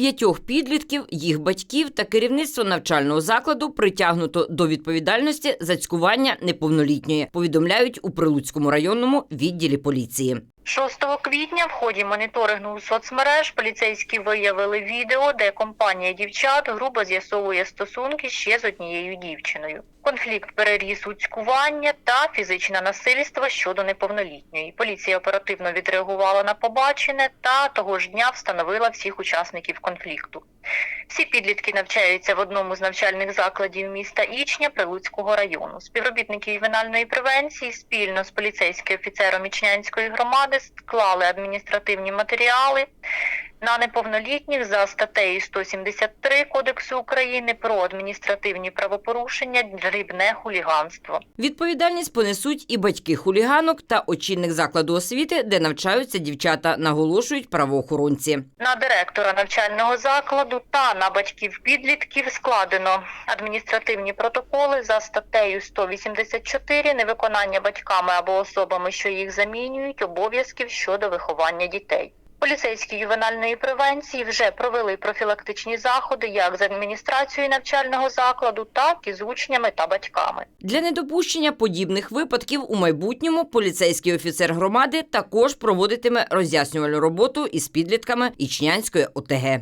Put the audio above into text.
П'ятьох підлітків, їх батьків та керівництво навчального закладу притягнуто до відповідальності за цькування неповнолітньої, повідомляють у Прилуцькому районному відділі поліції. 6 квітня в ході моніторингу соцмереж поліцейські виявили відео, де компанія дівчат грубо з'ясовує стосунки ще з однією дівчиною. Конфлікт переріс у цькування та фізичне насильство щодо неповнолітньої. Поліція оперативно відреагувала на побачене та того ж дня встановила всіх учасників конфлікту. Всі підлітки навчаються в одному з навчальних закладів міста Ічня Прилуцького району. Співробітники ювенальної превенції спільно з поліцейським офіцером Ічнянської громади склали адміністративні матеріали на неповнолітніх за статтею 173 Кодексу України про адміністративні правопорушення дрібне хуліганство. Відповідальність понесуть і батьки хуліганок та очільник закладу освіти, де навчаються дівчата, наголошують правоохоронці. На директора навчального закладу та на батьків підлітків складено адміністративні протоколи за статтею 184 невиконання батьками або особами, що їх замінюють, обов'язків щодо виховання дітей. Поліцейські ювенальної превенції вже провели профілактичні заходи як з адміністрацією навчального закладу, так і з учнями та батьками. Для недопущення подібних випадків у майбутньому поліцейський офіцер громади також проводитиме роз'яснювальну роботу із підлітками Ічнянської ОТГ.